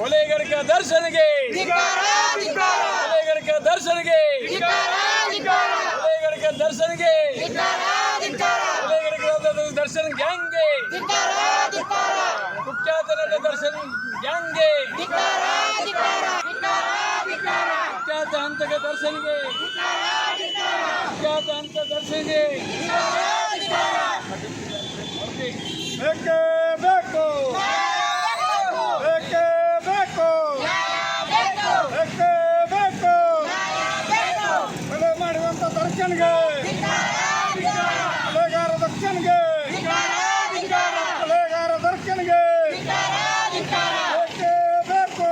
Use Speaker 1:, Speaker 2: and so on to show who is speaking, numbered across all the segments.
Speaker 1: ಕೊಲೆಗಡಕ ದರ್ಶನ್ಗೆ ಕೊಲೆಗಡಕ ದರ್ಶನ್ಗೆ ಕೊಲೆಗಡಕ ದರ್ಶನ್ಗೆ ಕೊಲೆಗಡಕ ದರ್ಶನ್ ಗ್ಯಾಂಗ್ಗೆ ಕುಖ್ಯಾತ ನಟ ದರ್ಶನ್ ಗ್ಯಾಂಗ್ಗೆ ಕುಖ್ಯಾತ ಹಂತಕ ದರ್ಶನ್ಗೆ ಕುಖ್ಯಾತ ಹಂತ ದರ್ಶನ್ಗೆ
Speaker 2: ಬೇಕೇ ಬೇಕು ಬೇಕೇ ಬೇಕು ಬೇಕೇ ಬೇಕು ಕೊಲೆ ದರ್ಶನ್ಗೆ ಕೊಲೆಗಾರ ದರ್ಶನ್ಗೆ ಕೊಲೆಗಾರ ದರ್ಶನ್ಗೆ ಬೇಕೇ ಬೇಕು.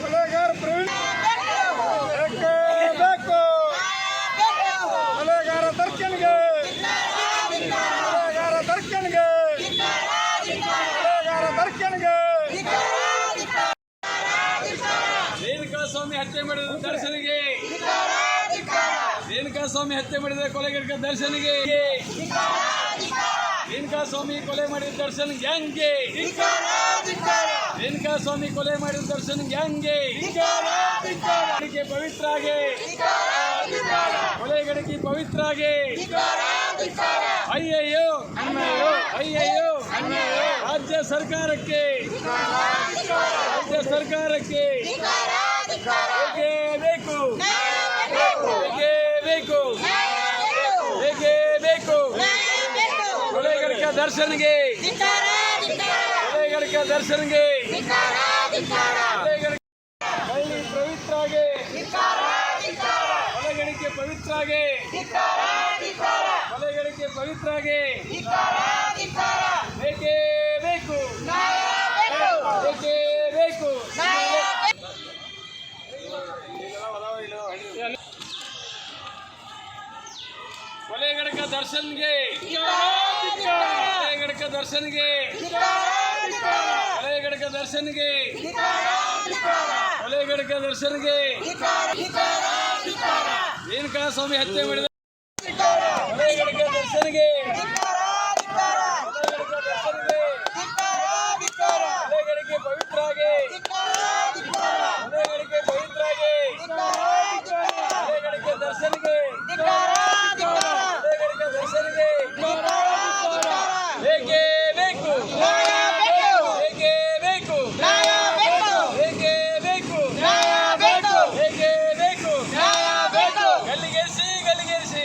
Speaker 2: ಕೊಲೆಗಾರ ಪ್ರವೀಣ್. ಬೇಕೇ. ಬೇಕು ಕೊಲೆಗಾರ ದರ್ಶನ್ಗೆ ಕೊಲೆಗಾರ ದರ್ಶನ್ಗೆ ಕೊಲೆಗಾರ ದರ್ಶನ್ಗೆ
Speaker 1: ಸ್ವಾಮಿ ಹತ್ಯೆ ಮಾಡಿದ ದರ್ಶನಿಗೆ. ರೇಣುಕಾ ಸ್ವಾಮಿ ಹತ್ಯೆ ಮಾಡಿದ ಕೊಲೆಗಡಕ ದರ್ಶನಿಗೆ. ರೇಣುಕಾ ಸ್ವಾಮಿ ಕೊಲೆ ಮಾಡಿದ ದರ್ಶನ್ ಹೆಂಗೆ ರೇಣುಕಾ ಸ್ವಾಮಿ ಕೊಲೆ ಮಾಡಿದ ದರ್ಶನ್ ಪವಿತ್ರ ಕೊಲೆಗಡಕಿ ಪವಿತ್ರಾಗೆ. ಪವಿತ್ರ ಪವಿತ್ರಾಗೆ. ಅಯ್ಯಯ್ಯೋ ಅಯ್ಯಯ್ಯೋ ರಾಜ್ಯ ಸರ್ಕಾರಕ್ಕೆ. ರಾಜ್ಯ ಸರ್ಕಾರಕ್ಕೆ ಹೇಗೆ ಬೇಕು ಹೇಗೆ ಬೇಕು ಹೇಗೆ ಬೇಕು ಕೊಲೆಗಡಕ ದರ್ಶನ್ಗೆ. ದರ್ಶನ್ಗೆ. ಪವಿತ್ರಾಗೆ. ಕೊಲೆಗಡಿಕೆ ಪವಿತ್ರಾಗೆ. ಕೊಲೆಗಡಿಕೆ ಪವಿತ್ರಾಗೆ. ಬೇಕೇ ಬೇಕು. ಬೇಕೇ ಬೇಕು. ಕೊಲೆಗಡಕ ದರ್ಶನ್ಗೆ. ಕೊಲೆಗಡಕ ದರ್ಶನ್ಗೆ. ಕೊಲೆಗಡಕ ದರ್ಶನ್ಗೆ. ಕೊಲೆಗಡಕ ದರ್ಶನ್ಗೆ. ರೇಣುಕಾ ಸ್ವಾಮಿ ಹತ್ಯೆ ಮಾಡಿದ? ದರ್ಶನ್ಗೆ. ಕೊಲೆಗಡಕ ದರ್ಶನ್ಗೆ ಕೊಲೆಗಡಿಕೆ ಪವಿತ್ರಾಗೆ ಕೊಲೆಗಡಿಕೆ ಪವಿತ್ರಾಗೆ ಕೊಲೆಗಡಿಕೆ ದರ್ಶನ್ಗೆ ಕೊಲೆಗಡಿಕೆ ದರ್ಶನ್ಗೆ ಬೇಕೇ ಬೇಕು ಬೇಕೇ ಬೇಕು ಬೇಕೇ ಬೇಕು ಬೇಕೇ ಬೇಕು ಗಲ್ಲಿಗೇರಿಸಿ